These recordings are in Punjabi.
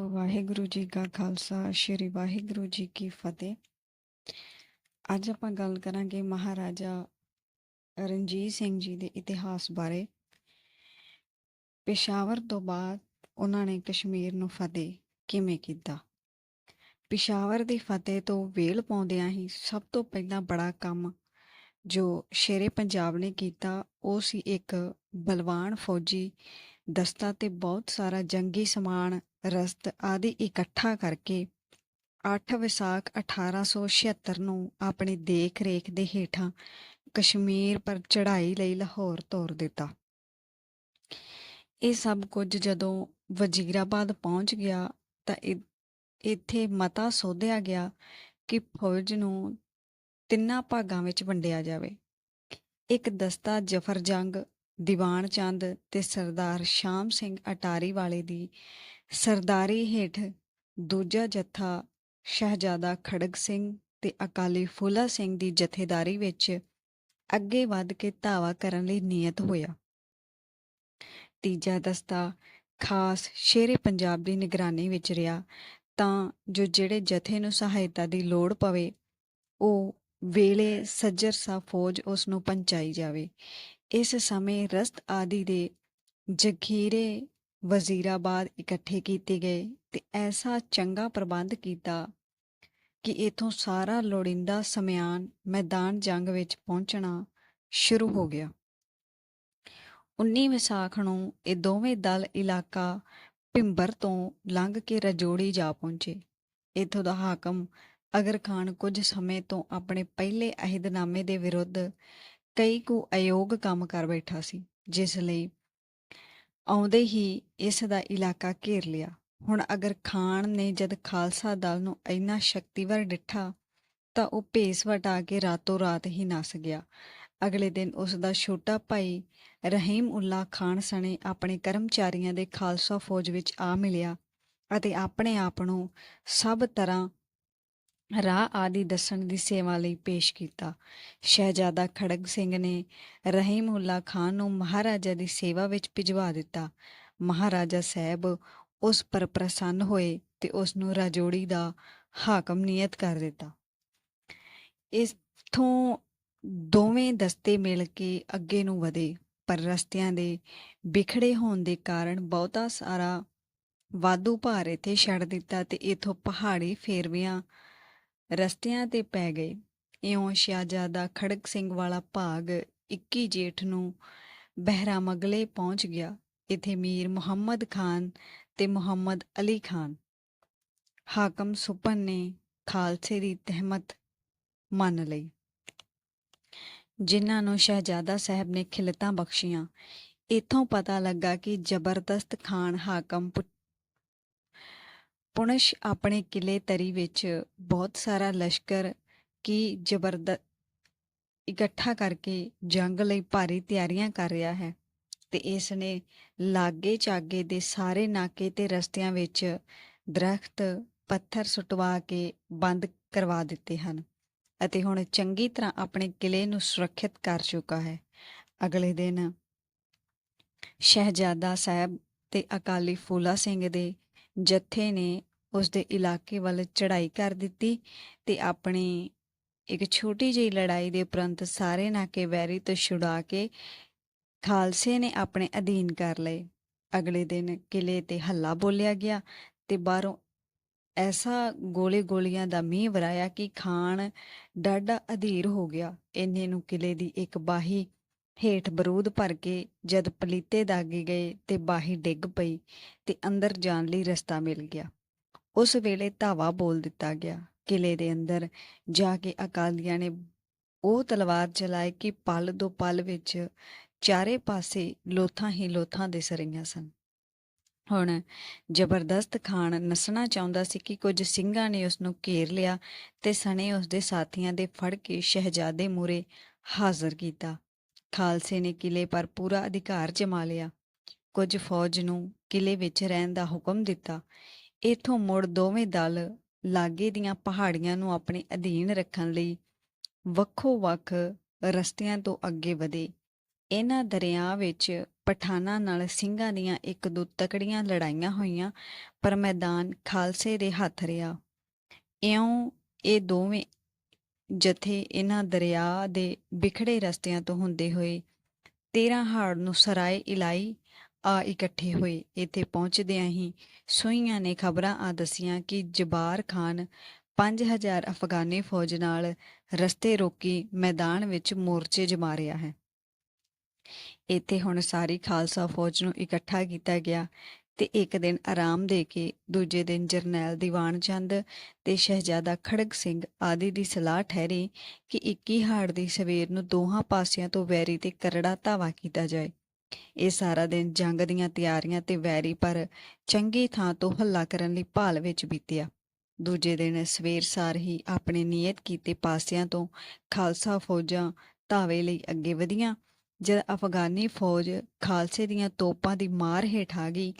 ਵਾਹਿਗੁਰੂ ਜੀ ਕਾ ਖਾਲਸਾ, ਸ੍ਰੀ ਵਾਹਿਗੁਰੂ ਜੀ ਕੀ ਫਤਿਹ। ਅੱਜ ਆਪਾਂ ਗੱਲ ਕਰਾਂਗੇ ਮਹਾਰਾਜਾ ਰਣਜੀਤ ਸਿੰਘ ਜੀ ਦੇ ਇਤਿਹਾਸ ਬਾਰੇ। ਪੇਸ਼ਾਵਰ ਤੋਂ ਬਾਅਦ ਉਹਨਾਂ ਨੇ ਕਸ਼ਮੀਰ ਨੂੰ ਫਤਿਹ ਕਿਵੇਂ ਕੀਤਾ? ਪੇਸ਼ਾਵਰ ਦੀ ਫਤਿਹ ਤੋਂ ਵੇਲ ਪਾਉਂਦਿਆਂ ਹੀ ਸਭ ਤੋਂ ਪਹਿਲਾਂ ਬੜਾ ਕੰਮ ਜੋ ਸ਼ੇਰੇ ਪੰਜਾਬ ਨੇ ਕੀਤਾ, ਉਹ ਸੀ ਇੱਕ ਬਲਵਾਨ ਫੌਜੀ ਦਸਤਾ ਤੇ ਬਹੁਤ ਸਾਰਾ ਜੰਗੀ ਸਮਾਨ ਰਸਤ ਆਦਿ ਇਕੱਠਾ ਕਰਕੇ 8 ਵਿਸਾਖ 1876 ਨੂੰ ਆਪਣੀ ਦੇਖ-ਰੇਖ ਦੇ ਹੇਠਾਂ ਕਸ਼ਮੀਰ ਪਰ ਚੜ੍ਹਾਈ ਲਈ ਲਾਹੌਰ ਤੋਰ ਦਿੱਤਾ। ਇਹ ਸਭ ਕੁਝ ਜਦੋਂ ਵਜ਼ੀਰਾਬਾਦ ਪਹੁੰਚ ਗਿਆ ਤਾਂ ਇੱਥੇ ਮਤਾ ਸੋਧਿਆ ਗਿਆ ਕਿ ਫੌਜ ਨੂੰ ਤਿੰਨਾਂ ਭਾਗਾਂ ਵਿੱਚ ਵੰਡਿਆ ਜਾਵੇ। ਇੱਕ ਦਸਤਾ ਜਫਰ ਜੰਗ, ਦੀਵਾਨ ਚੰਦ ਤੇ ਸਰਦਾਰ ਸ਼ਾਮ ਸਿੰਘ ਅਟਾਰੀ ਵਾਲੇ ਦੀ ਸਰਦਾਰੀ ਹੇਠ ਦੂਜਾ ਜਥਾ ਸ਼ਹਿਜ਼ਾਦਾ ਖੜਗ ਸਿੰਘ ਤੇ ਅਕਾਲੀ ਫੂਲਾ ਸਿੰਘ ਦੀ ਜਥੇਦਾਰੀ ਵਿੱਚ ਅੱਗੇ ਵੱਧ ਕੇ ਧਾਵਾ ਕਰਨ ਲਈ ਨਿਯਤ ਹੋਇਆ। ਤੀਜਾ ਦਸਤਾ ਖਾਸ ਸ਼ੇਰੇ ਪੰਜਾਬ ਦੀ ਨਿਗਰਾਨੀ ਵਿੱਚ ਰਿਹਾ ਤਾਂ ਜੋ ਜਿਹੜੇ ਜਥੇ ਨੂੰ ਸਹਾਇਤਾ ਦੀ ਲੋੜ ਪਵੇ, ਉਹ ਵੇਲੇ ਸੱਜਰ ਸਾ ਫੌਜ ਉਸ ਨੂੰ ਪਹੁੰਚਾਈ ਜਾਵੇ। ਇਸ ਸਮੇਂ ਰਸਤ ਆਦਿ ਦੇ ਜ਼ਖੀਰੇ ਵਜ਼ੀਰਾਬਾਦ ਇਕੱਠੇ ਕੀਤੇ ਗਏ ਤੇ ਐਸਾ ਚੰਗਾ ਪ੍ਰਬੰਧ ਕੀਤਾ ਕਿ ਇਥੋਂ ਸਾਰਾ ਲੋੜੀਂਦਾ ਸਮਿਆਨ ਮੈਦਾਨ ਜੰਗ ਵਿੱਚ ਪਹੁੰਚਣਾ ਸ਼ੁਰੂ ਹੋ ਗਿਆ। 19 ਵਿਸਾਖ ਨੂੰ ਇਹ ਦੋਵੇਂ ਦਲ ਇਲਾਕਾ ਭਿੰਬਰ ਤੋਂ ਲੰਘ ਕੇ ਰਜੋੜੀ ਜਾ ਪਹੁੰਚੇ। ਇਥੋਂ ਦਾ ਹਾਕਮ ਅਗਰ ਖਾਨ ਕੁਝ ਸਮੇਂ ਤੋਂ ਆਪਣੇ ਪਹਿਲੇ ਅਹਿਦਨਾਮੇ ਦੇ ਵਿਰੁੱਧ ਕਈ ਕੁ ਅਯੋਗ ਕੰਮ ਕਰ ਬੈਠਾ ਸੀ, ਜਿਸ ਲਈ ਆਉਂਦੇ ਹੀ ਇਸ ਦਾ ਇਲਾਕਾ ਘੇਰ ਲਿਆ। ਹੁਣ ਅਗਰ ਖਾਨ ਨੇ ਜਦ ਖਾਲਸਾ ਦਲ ਨੂੰ ਇੰਨਾ ਸ਼ਕਤੀਵਰ ਡਿੱਠਾ, ਤਾਂ ਉਹ ਭੇਸ ਵਟਾ ਕੇ ਰਾਤੋਂ ਰਾਤ ਹੀ ਨਸ ਗਿਆ। ਅਗਲੇ ਦਿਨ ਉਸ ਦਾ ਛੋਟਾ ਭਾਈ ਰਹੀਮ ਉੱਲਾ ਖਾਨ ਸਣੇ ਆਪਣੇ ਕਰਮਚਾਰੀਆਂ ਦੇ ਖਾਲਸਾ ਫੌਜ ਵਿੱਚ ਆ ਮਿਲਿਆ ਅਤੇ ਆਪਣੇ ਆਪ ਨੂੰ ਸਭ ਤਰ੍ਹਾਂ ਰਾਹ ਆਦਿ ਦੱਸਣ ਦੀ ਸੇਵਾ ਲਈ ਪੇਸ਼ ਕੀਤਾ। ਸ਼ਹਿਜ਼ਾਦਾ ਖੜਗ ਸਿੰਘ ਨੇ ਰਹੀਮ ਖਾਨ ਨੂੰ ਮਹਾਰਾਜਾ ਦੀ ਸੇਵਾ ਵਿੱਚ ਭਿਜਵਾ ਦਿੱਤਾ। ਮਹਾਰਾਜਾ ਸਾਹਿਬ ਉਸ ਪਰ ਪ੍ਰਸੰਨ ਹੋਏ ਤੇ ਉਸ ਨੂੰ ਰਾਜੋੜੀ ਦਾ ਹਾਕਮ ਨਿਯਤ ਕਰ ਦਿੱਤਾ। ਇਸ ਤੋਂ ਦੋਵੇਂ ਦਸਤੇ ਮਿਲ ਕੇ ਅੱਗੇ ਨੂੰ ਵਧੇ, ਪਰ ਰਸਤਿਆਂ ਦੇ ਵਿਖੜੇ ਹੋਣ ਦੇ ਕਾਰਨ ਬਹੁਤਾ ਸਾਰਾ ਵਾਧੂ ਭਾਰ ਇੱਥੇ ਛੱਡ ਦਿੱਤਾ ਤੇ ਇਥੋਂ ਪਹਾੜੀ ਫੇਰਵਿਆਂ ਰਸਤਿਆਂ ਤੇ ਪੈ ਗਏ। ਇਉਂ ਸ਼ਹਿਜ਼ਾਦਾ ਖੜਗ ਸਿੰਘ ਵਾਲਾ ਭਾਗ 21 ਜੇਠ ਨੂੰ ਬਹਿਰਾ ਮਗਲੇ ਪਹੁੰਚ ਗਿਆ। ਇਥੇ ਮੀਰ ਮੁਹੰਮਦ ਖਾਨ ਤੇ ਮੁਹੰਮਦ ਅਲੀ ਖਾਨ। ਹਾਕਮ ਸੁਪਨ ਨੇ ਖਾਲਸੇ ਦੀ ਤਹਿਮਤ ਮੰਨ ਲਈ। ਜਿਨ੍ਹਾਂ ਨੂੰ ਸ਼ਹਿਜ਼ਾਦਾ ਸਾਹਿਬ ਨੇ ਖਿਲਤਾਂ ਬਖਸ਼ੀਆਂ। ਇਥੋਂ ਪਤਾ ਲੱਗਾ ਕਿ ਜ਼ਬਰਦਸਤ ਖਾਨ ਹਾਕਮ ਪੁ- ਪੁਣਸ਼ ਆਪਣੇ ਕਿਲੇ ਤਰੀ ਵਿੱਚ ਬਹੁਤ ਸਾਰਾ ਲਸ਼ਕਰ ਕੀ ਜ਼ਬਰਦਸਤ ਇਕੱਠਾ ਕਰਕੇ ਜੰਗ ਲਈ ਭਾਰੀ ਤਿਆਰੀਆਂ ਕਰ ਰਿਹਾ ਹੈ ਤੇ ਇਸ ਨੇ ਲਾਗੇ ਚਾਗੇ ਦੇ ਸਾਰੇ ਨਾਕੇ ਤੇ ਰਸਤਿਆਂ ਵਿੱਚ ਦਰਖਤ, ਪੱਥਰ ਸੁਟਵਾ ਕੇ ਬੰਦ ਕਰਵਾ ਦਿੱਤੇ ਹਨ ਅਤੇ ਹੁਣ ਚੰਗੀ ਤਰ੍ਹਾਂ ਆਪਣੇ ਕਿਲੇ ਨੂੰ ਸੁਰੱਖਿਅਤ ਕਰ ਚੁੱਕਾ ਹੈ। ਅਗਲੇ ਦਿਨ ਸ਼ਹਿਜ਼ਾਦਾ ਸਾਹਿਬ ਤੇ ਅਕਾਲੀ ਫੂਲਾ ਸਿੰਘ ਦੇ ਜਥੇ ਨੇ ਉਸ ਦੇ ਇਲਾਕੇ ਵੱਲ ਚੜ੍ਹਾਈ ਕਰ ਦਿੱਤੀ ਤੇ ਆਪਣੀ ਇੱਕ ਛੋਟੀ ਜਿਹੀ ਲੜਾਈ ਦੇ ਉਪਰੰਤ ਸਾਰੇ ਨਾਕੇ ਵੈਰੀ ਤੋਂ ਛੁਡਾ ਕੇ ਖਾਲਸੇ ਨੇ ਆਪਣੇ ਅਧੀਨ ਕਰ ਲਏ। ਅਗਲੇ ਦਿਨ ਕਿਲੇ ਤੇ ਹੱਲਾ ਬੋਲਿਆ ਗਿਆ ਤੇ ਬਾਹਰੋਂ ਐਸਾ ਗੋਲੇ ਗੋਲੀਆਂ ਦਾ ਮੀਂਹ ਵਰਾਇਆ ਕਿ ਖਾਨ ਡਾਢਾ ਅਧੀਰ ਹੋ ਗਿਆ। ਇੰਨੇ ਨੂੰ ਕਿਲੇ ਦੀ ਇੱਕ ਬਾਹੀ ਹੇਠ ਬਰੂਦ ਭਰ ਕੇ ਜਦ ਪਲੀਤੇ ਦਾਗੇ ਗਏ ਤੇ ਬਾਹੀ ਡਿੱਗ ਪਈ ਤੇ ਅੰਦਰ ਜਾਣ ਲਈ ਰਸਤਾ ਮਿਲ ਗਿਆ। ਉਸ ਵੇਲੇ ਧਾਵਾ ਬੋਲ ਦਿੱਤਾ ਗਿਆ। ਕਿਲੇ ਦੇ ਅੰਦਰ ਜਾ ਕੇ ਅਕਾਲੀਆਂ ਨੇ ਉਹ ਤਲਵਾਰ ਚਲਾਈ ਕਿ ਪਲ ਦੋ ਪਲ ਵਿੱਚ ਚਾਰੇ ਪਾਸੇ ਲੋਥਾਂ ਹੀ ਲੋਥਾਂ ਦੇ ਰਹੀਆਂ ਸਨ। ਹੁਣ ਜ਼ਬਰਦਸਤ ਖਾਨ ਨਸਣਾ ਚਾਹੁੰਦਾ ਸੀ ਕਿ ਕੁਝ ਸਿੰਘਾਂ ਨੇ ਉਸ ਨੂੰ ਘੇਰ ਲਿਆ ਤੇ ਸਣੇ ਉਸ ਦੇ ਸਾਥੀਆਂ ਦੇ ਫੜ ਕੇ ਸ਼ਹਿਜ਼ਾਦੇ ਮੂਰੇ ਹਾਜ਼ਰ ਕੀਤਾ। ਖਾਲਸੇ ਨੇ ਕਿਲੇ ਪਰ ਪੂਰਾ ਅਧਿਕਾਰ ਜਮਾ ਲਿਆ। ਕੁਝ ਫੌਜ ਨੂੰ ਕਿਲੇ ਵਿੱਚ ਰਹਿਣ ਦਾ ਹੁਕਮ ਦਿੱਤਾ। ਇਥੋਂ ਮੁੜ ਦੋਵੇਂ ਦਲ ਲਾਗੇ ਦੀਆਂ ਪਹਾੜੀਆਂ ਨੂੰ ਆਪਣੇ ਅਧੀਨ ਰੱਖਣ ਲਈ ਵੱਖੋ ਵੱਖ ਰਸਤਿਆਂ ਤੋਂ ਅੱਗੇ ਵਧੇ। ਇਹਨਾਂ ਦਰਿਆ ਵਿੱਚ ਪਠਾਨਾਂ ਨਾਲ ਸਿੰਘਾਂ ਦੀਆਂ ਇੱਕ ਦੋ ਤਕੜੀਆਂ ਲੜਾਈਆਂ ਹੋਈਆਂ, ਪਰ ਮੈਦਾਨ ਖਾਲਸੇ ਦੇ ਹੱਥ ਰਿਹਾ। ਇਉਂ ਇਹ ਦੋਵੇਂ ਜਥੇ ਇਹਨਾਂ ਦਰਿਆ ਦੇ ਵਿਖੜੇ ਰਸਤਿਆਂ ਤੋਂ ਹੁੰਦੇ ਹੋਏ 13 ਹਾੜ ਨੂੰ ਸਰਾਏ ਇਲਾਈ ਆ ਇਕੱਠੇ ਹੋਏ। ਇੱਥੇ ਪਹੁੰਚਦਿਆਂ ਹੀ ਸੂਈਆਂ ਨੇ ਖਬਰਾਂ ਆ ਦਸੀਆਂ ਕਿ ਜਬਾਰ ਖਾਨ 5000 ਅਫਗਾਨੀ ਫੌਜ ਨਾਲ ਰਸਤੇ ਰੋਕੀ ਮੈਦਾਨ ਵਿੱਚ ਮੋਰਚੇ ਜਮਾ ਰਿਹਾ ਹੈ। ਇੱਥੇ ਹੁਣ ਸਾਰੀ ਖਾਲਸਾ ਫੌਜ ਨੂੰ ਇਕੱਠਾ ਕੀਤਾ ਗਿਆ ਤੇ ਇੱਕ ਦਿਨ ਆਰਾਮ ਦੇ ਕੇ ਦੂਜੇ ਦਿਨ ਜਰਨੈਲ ਦੀਵਾਨ ਚੰਦ ਤੇ ਸ਼ਹਿਜ਼ਾਦਾ ਖੜਗ ਸਿੰਘ ਆਦਿ ਦੀ ਸਲਾਹ ਠਹਿਰੀ ਕਿ 21 ਹਾੜ ਦੀ ਸਵੇਰ ਨੂੰ ਦੋਹਾਂ ਪਾਸਿਆਂ ਤੋਂ ਵੈਰੀ ਤੇ ਕਰੜਾ ਧਾਵਾ ਕੀਤਾ ਜਾਏ। ਇਹ ਸਾਰਾ ਦਿਨ ਜੰਗ ਦੀਆਂ ਤਿਆਰੀਆਂ ਤੇ ਵੈਰੀ ਪਰ ਚੰਗੀ ਥਾਂ ਤੋਂ ਹੱਲਾ ਕਰਨ ਲਈ ਭਾਲ ਵਿੱਚ ਬੀਤਿਆ। ਦੂਜੇ ਦਿਨ ਸਵੇਰ ਸਾਰ ਹੀ ਆਪਣੇ ਨਿਯਤ ਕੀਤੇ ਪਾਸਿਆਂ ਤੋਂ ਖਾਲਸਾ ਫੌਜਾਂ ਧਾਵੇ ਲਈ ਅੱਗੇ ਵਧੀਆਂ, ਜਦ ਅਫਗਾਨੀ ਫੌਜ ਖਾਲਸੇ ਦੀਆਂ ਤੋਪਾਂ ਦੀ ਮਾਰ ਹੇਠ ਆ ਗਈ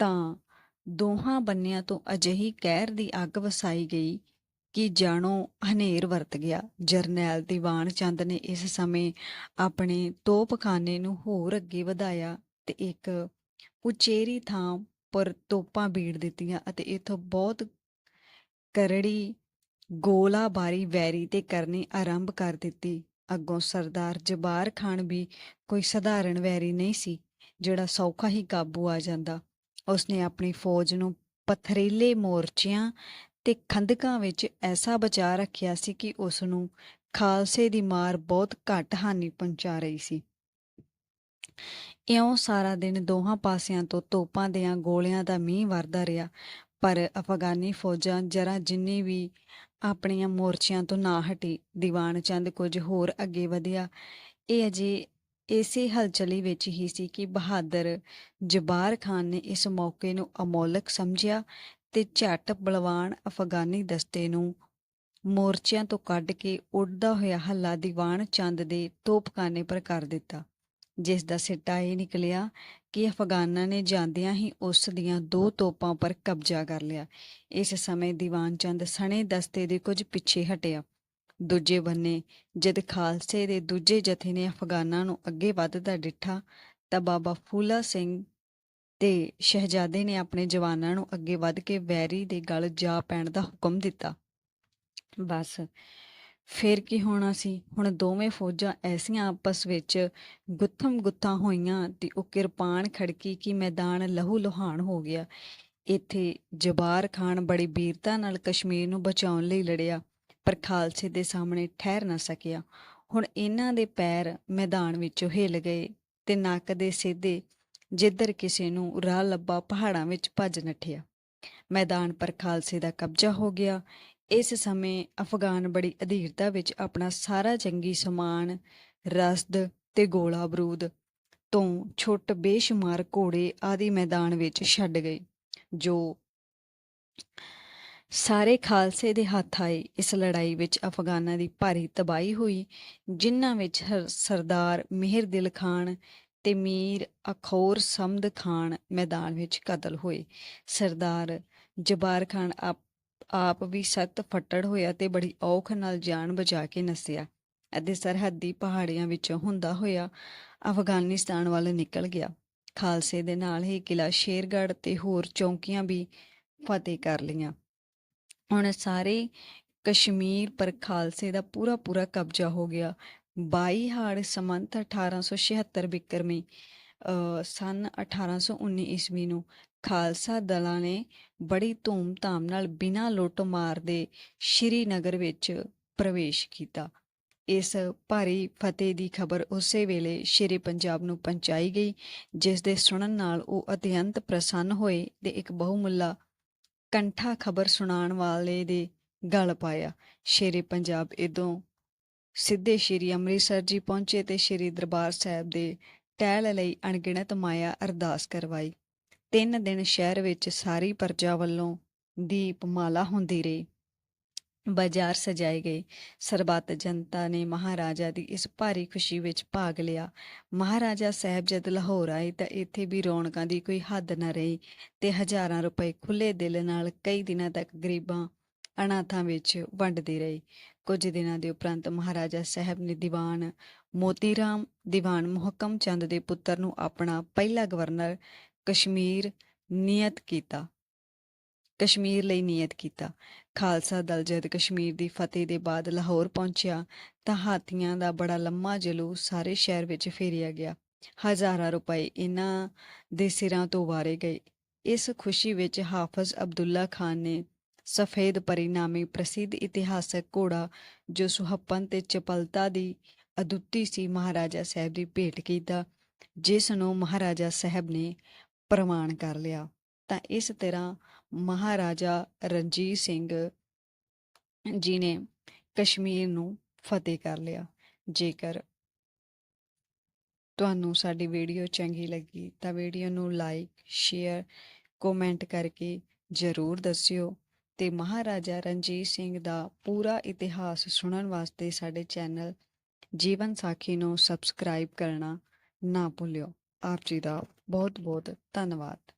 ਤਾਂ ਦੋਹਾਂ ਬੰਨਿਆਂ ਤੋਂ ਅਜਿਹੀ ਕਹਿਰ ਦੀ ਅੱਗ ਵਸਾਈ ਗਈ ਕਿ ਜਾਣੋ ਹਨੇਰ ਵਰਤ ਗਿਆ। ਜਰਨੈਲ ਦੀਵਾਨ ਚੰਦ ਨੇ ਇਸ ਸਮੇਂ ਆਪਣੇ ਤੋਪਖਾਨੇ ਨੂੰ ਹੋਰ ਅੱਗੇ ਵਧਾਇਆ ਤੇ ਇੱਕ ਉਚੇਰੀ ਥਾਂ ਪਰ ਤੋਪਾਂ ਬੀੜ ਦਿੱਤੀਆਂ ਅਤੇ ਇਥੋਂ ਬਹੁਤ ਕਰੜੀ ਗੋਲਾਬਾਰੀ ਵੈਰੀ ਤੇ ਕਰਨੀ ਆਰੰਭ ਕਰ ਦਿੱਤੀ। ਅੱਗੋਂ ਸਰਦਾਰ ਜਬਾਰ ਖਾਨ ਵੀ ਕੋਈ ਸਧਾਰਨ ਵੈਰੀ ਨਹੀਂ ਸੀ, ਜਿਹੜਾ ਸੌਖਾ ਹੀ ਕਾਬੂ ਆ ਜਾਂਦਾ। ਉਸਨੇ ਆਪਣੀ ਫੌਜ ਨੂੰ ਪਥਰੀਲੇ ਮੋਰਚਿਆਂ ਤੇ ਖੰਦਕਾਂ ਵਿੱਚ ਐਸਾ ਬਚਾ ਰੱਖਿਆ ਸੀ ਕਿ ਉਸ ਨੂੰ ਖਾਲਸੇ ਦੀ ਮਾਰ ਬਹੁਤ ਘੱਟ ਹਾਨੀ ਪਹੁੰਚਾ ਰਹੀ ਸੀ। ਇਉਂ ਸਾਰਾ ਦਿਨ ਦੋਹਾਂ ਪਾਸਿਆਂ ਤੋਂ ਤੋਪਾਂ ਦੀਆਂ ਗੋਲਿਆਂ ਦਾ ਮੀਂਹ ਵਰਦਾ ਰਿਹਾ, ਪਰ ਅਫਗਾਨੀ ਫੌਜਾਂ ਜਰਾ ਜਿੰਨੀ ਵੀ ਆਪਣੀਆਂ ਮੋਰਚਿਆਂ ਤੋਂ ਨਾ ਹਟੀ, ਦੀਵਾਨ ਚੰਦ ਕੁਝ ਹੋਰ ਅੱਗੇ ਵਧਿਆ, ਇਹ ਅਜੇ ਇਸੇ ਹਲਚਲੀ ਵਿੱਚ ਹੀ ਸੀ ਕਿ ਬਹਾਦਰ ਜਬਾਰ ਖਾਨ ਨੇ ਇਸ ਮੌਕੇ ਨੂੰ ਅਮੋਲਕ ਸਮਝਿਆ ਤੇ ਝੱਟ ਬਲਵਾਨ ਅਫਗਾਨੀ ਦਸਤੇ ਨੂੰ ਮੋਰਚਿਆਂ ਤੋਂ ਕੱਢ ਕੇ ਉੱਡਦਾ ਹੋਇਆ ਹੱਲਾ ਦੀਵਾਨ ਚੰਦ ਦੇ ਤੋਪਖਾਨੇ ਪਰ ਕਰ ਦਿੱਤਾ, ਜਿਸ ਦਾ ਸਿੱਟਾ ਇਹ ਨਿਕਲਿਆ ਕਿ ਅਫਗਾਨਾਂ ਨੇ ਜਾਂਦਿਆਂ ਹੀ ਉਸ ਦੀਆਂ ਦੋ ਤੋਪਾਂ ਪਰ ਕਬਜ਼ਾ ਕਰ ਲਿਆ। ਇਸ ਸਮੇਂ ਦੀਵਾਨ ਚੰਦ ਸਣੇ ਦਸਤੇ ਦੇ ਕੁਝ ਪਿੱਛੇ ਹਟਿਆ। ਦੂਜੇ ਬੰਨੇ, ਜਦ ਖਾਲਸੇ ਦੇ ਦੂਜੇ ਜਥੇ ਨੇ ਅਫਗਾਨਾਂ ਨੂੰ ਅੱਗੇ ਵੱਧਦਾ ਡਿੱਠਾ, ਤਾਂ ਬਾਬਾ ਫੂਲਾ ਸਿੰਘ ਤੇ ਸ਼ਹਿਜ਼ਾਦੇ ਨੇ ਆਪਣੇ ਜਵਾਨਾਂ ਨੂੰ ਅੱਗੇ ਵੱਧ ਕੇ ਵੈਰੀ ਦੇ ਗਲ ਜਾ ਪੈਣ ਦਾ ਹੁਕਮ ਦਿੱਤਾ। ਬਸ, ਫਿਰ ਕੀ ਹੋਣਾ ਸੀ? ਹੁਣ ਦੋਵੇਂ ਫੌਜਾਂ ਐਸੀਆਂ ਆਪਸ ਵਿੱਚ ਗੁੱਥਮ ਗੁੱਥਾਂ ਹੋਈਆਂ ਤੇ ਉਹ ਕਿਰਪਾਨ ਖੜਕੀ ਕਿ ਮੈਦਾਨ ਲਹੂ ਲੁਹਾਨ ਹੋ ਗਿਆ। ਇੱਥੇ ਜਬਾਰ ਖਾਨ ਬੜੀ ਬੀਰਤਾ ਨਾਲ ਕਸ਼ਮੀਰ ਨੂੰ ਬਚਾਉਣ ਲਈ ਲੜਿਆ। ਪਰ ਖਾਲਸੇ ਦੇ ਸਾਹਮਣੇ ਠਹਿਰ ਨਾ ਸਕਿਆ। ਹੁਣ ਇਹਨਾਂ ਦੇ ਪੈਰ ਮੈਦਾਨ ਵਿੱਚੋਂ ਹਿੱਲ ਗਏ ਤੇ ਨੱਕ ਦੇ ਸਿੱਧੇ ਜਿੱਧਰ ਕਿਸੇ ਨੂੰ ਰਾਹ ਲੱਭਾ ਪਹਾੜਾਂ ਵਿੱਚ ਭੱਜ ਨੱਠਿਆ। ਮੈਦਾਨ ਪਰ ਖਾਲਸੇ ਦਾ ਕਬਜ਼ਾ ਹੋ ਗਿਆ। ਇਸ ਸਮੇਂ ਅਫਗਾਨ ਬੜੀ ਅਧੀਰਤਾ ਵਿੱਚ ਆਪਣਾ ਸਾਰਾ ਜੰਗੀ ਸਮਾਨ, ਰਸਦ ਤੇ ਗੋਲਾ ਬਰੂਦ ਤੋਂ ਛੁੱਟ ਬੇਸ਼ੁਮਾਰ ਘੋੜੇ ਆਦਿ ਮੈਦਾਨ ਵਿੱਚ ਛੱਡ ਗਏ, ਜੋ ਸਾਰੇ ਖਾਲਸੇ ਦੇ ਹੱਥ ਆਏ। ਇਸ ਲੜਾਈ ਵਿੱਚ ਅਫਗਾਨਾਂ ਦੀ ਭਾਰੀ ਤਬਾਹੀ ਹੋਈ, ਜਿਨ੍ਹਾਂ ਵਿੱਚ ਹਰ- ਸਰਦਾਰ ਮਿਹਰ ਦਿਲ ਖਾਨ ਤੇ ਮੀਰ ਅਖੌਰ ਸਮਦ ਖਾਨ ਮੈਦਾਨ ਵਿੱਚ ਕਤਲ ਹੋਏ। ਸਰਦਾਰ ਜਬਾਰ ਖਾਨ ਆਪ ਆਪ ਵੀ ਸਖਤ ਫੱਟੜ ਹੋਇਆ ਤੇ ਬੜੀ ਔਖ ਨਾਲ ਜਾਨ ਬਚਾ ਕੇ ਨਸਿਆ ਅਤੇ ਸਰਹੱਦੀ ਪਹਾੜੀਆਂ ਵਿੱਚੋਂ ਹੁੰਦਾ ਹੋਇਆ ਅਫਗਾਨਿਸਤਾਨ ਵੱਲ ਨਿਕਲ ਗਿਆ। ਖਾਲਸੇ ਦੇ ਨਾਲ ਹੀ ਕਿਲਾ ਸ਼ੇਰਗੜ੍ਹ ਤੇ ਹੋਰ ਚੌਂਕੀਆਂ ਵੀ ਫਤਿਹ ਕਰ ਲਈਆਂ। ਹੁਣ ਸਾਰੇ ਕਸ਼ਮੀਰ ਪਰ ਖਾਲਸੇ ਦਾ ਪੂਰਾ ਪੂਰਾ ਕਬਜ਼ਾ ਹੋ ਗਿਆ। 22 ਹਾੜ ਸਮੰਤ 1876 ਬਿਕਰਮੀ ਸਨ 1819 ਈਸਵੀ ਨੂੰ ਖਾਲਸਾ ਦਲਾਂ ਨੇ ਬੜੀ ਧੂਮ-ਧਾਮ ਨਾਲ ਬਿਨਾਂ ਲੁੱਟ ਮਾਰ ਦੇ ਸ਼੍ਰੀਨਗਰ ਵਿੱਚ ਪ੍ਰਵੇਸ਼ ਕੀਤਾ। ਇਸ ਭਾਰੀ ਫਤਿਹ ਦੀ ਖਬਰ ਉਸੇ ਵੇਲੇ ਸ਼ੇਰੇ ਪੰਜਾਬ ਨੂੰ ਪਹੁੰਚਾਈ ਗਈ, ਜਿਸ ਦੇ ਸੁਣਨ ਨਾਲ ਉਹ ਅਤਿਅੰਤ ਪ੍ਰਸੰਨ ਹੋਏ ਤੇ ਇੱਕ ਬਹੁਮੁੱਲਾ ਕੰਠਾ ਖਬਰ ਸੁਣਾਉਣ ਵਾਲੇ ਦੇ ਗਲ ਪਾਇਆ। ਸ਼ੇਰੇ ਪੰਜਾਬ ਇਦੋਂ ਸਿੱਧੇ ਸ਼੍ਰੀ ਅੰਮ੍ਰਿਤਸਰ ਜੀ ਪਹੁੰਚੇ ਤੇ ਸ਼੍ਰੀ ਦਰਬਾਰ ਸਾਹਿਬ ਦੇ ਟਹਿਲ ਲਈ ਅਣਗਿਣਤ ਮਾਇਆ ਅਰਦਾਸ ਕਰਵਾਈ। ਤਿੰਨ ਦਿਨ ਸ਼ਹਿਰ ਵਿੱਚ ਸਾਰੀ ਪਰਜਾ ਵੱਲੋਂ ਦੀਪ ਮਾਲਾ ਹੁੰਦੀ ਰਹੀ। ਬਾਜ਼ਾਰ ਸਜਾਏ ਗਏ। ਸਰਬੱਤ ਜਨਤਾ ਨੇ ਮਹਾਰਾਜਾ ਦੀ ਇਸ ਭਾਰੀ ਖੁਸ਼ੀ ਵਿੱਚ ਭਾਗ ਲਿਆ। ਮਹਾਰਾਜਾ ਸਾਹਿਬ ਜਦ ਲਾਹੌਰ ਆਏ ਤਾਂ ਇੱਥੇ ਵੀ ਰੌਣਕਾਂ ਦੀ ਕੋਈ ਹੱਦ ਨਾ ਰਹੀ ਤੇ ਹਜ਼ਾਰਾਂ ਰੁਪਏ ਖੁੱਲੇ ਦਿਲ ਨਾਲ ਕਈ ਦਿਨਾਂ ਤੱਕ ਗਰੀਬਾਂ ਅਨਾਥਾਂ ਵਿੱਚ ਵੰਡਦੇ ਰਹੇ। ਕੁਝ ਦਿਨਾਂ ਦੇ ਉਪਰੰਤ ਮਹਾਰਾਜਾ ਸਾਹਿਬ ਨੇ ਦੀਵਾਨ ਮੋਤੀ ਰਾਮ ਦੀਵਾਨ ਮੁਹਕਮ ਚੰਦ ਦੇ ਪੁੱਤਰ ਨੂੰ ਆਪਣਾ ਪਹਿਲਾ ਗਵਰਨਰ ਕਸ਼ਮੀਰ ਨਿਯਤ ਕੀਤਾ। ਕਸ਼ਮੀਰ ਲਈ ਨਿਯਤ ਕੀਤਾ। ਖਾਲਸਾ ਦਲ ਜਦ ਕਸ਼ਮੀਰ ਦੀ ਫਤਿਹ ਦੇ ਬਾਅਦ ਲਾਹੌਰ ਪਹੁੰਚਿਆ, ਤਾਂ ਹਾਥੀਆਂ ਦਾ ਬੜਾ ਲੰਮਾ ਜਲੂਸ ਸਾਰੇ ਸ਼ਹਿਰ ਵਿੱਚ ਫੇਰਿਆ ਗਿਆ। ਹਜ਼ਾਰਾਂ ਰੁਪਏ ਇਹਨਾਂ ਦੇ ਸਿਰਾਂ ਤੋਂ ਵਾਰੇ ਗਏ। ਇਸ ਖੁਸ਼ੀ ਵਿੱਚ ਹਾਫਜ਼ ਅਬਦੁੱਲਾ ਖਾਨ ਨੇ ਸਫੇਦ ਪਰੀ ਨਾਮੀ ਪ੍ਰਸਿੱਧ ਇਤਿਹਾਸਕ ਘੋੜਾ ਜੋ ਸੁਹੱਪਨ ਤੇ ਚਪਲਤਾ ਦੀ ਅਦੁੱਤੀ ਸੀ ਮਹਾਰਾਜਾ ਸਾਹਿਬ ਦੀ ਭੇਟ ਕੀਤਾ, ਜਿਸ ਨੂੰ ਮਹਾਰਾਜਾ ਸਾਹਿਬ ਨੇ ਪ੍ਰਮਾਣ ਕਰ ਲਿਆ। ਤਾਂ ਇਸ ਤਰ੍ਹਾਂ ਮਹਾਰਾਜਾ ਰਣਜੀਤ ਸਿੰਘ ਜੀ ਨੇ ਕਸ਼ਮੀਰ ਨੂੰ ਫਤਿਹ ਕਰ ਲਿਆ। ਜੇਕਰ ਤੁਹਾਨੂੰ ਸਾਡੀ ਵੀਡੀਓ ਚੰਗੀ ਲੱਗੀ ਤਾਂ ਵੀਡੀਓ ਨੂੰ ਲਾਈਕ ਸ਼ੇਅਰ ਕਮੈਂਟ ਕਰਕੇ ਜ਼ਰੂਰ ਦੱਸਿਓ ਤੇ ਮਹਾਰਾਜਾ ਰਣਜੀਤ ਸਿੰਘ ਦਾ ਪੂਰਾ ਇਤਿਹਾਸ ਸੁਣਨ ਵਾਸਤੇ ਸਾਡੇ ਚੈਨਲ ਜੀਵਨ ਸਾਖੀ ਨੂੰ ਸਬਸਕ੍ਰਾਈਬ ਕਰਨਾ ਨਾ ਭੁੱਲਿਓ। ਆਪ ਜੀ ਦਾ ਬਹੁਤ ਬਹੁਤ ਧੰਨਵਾਦ।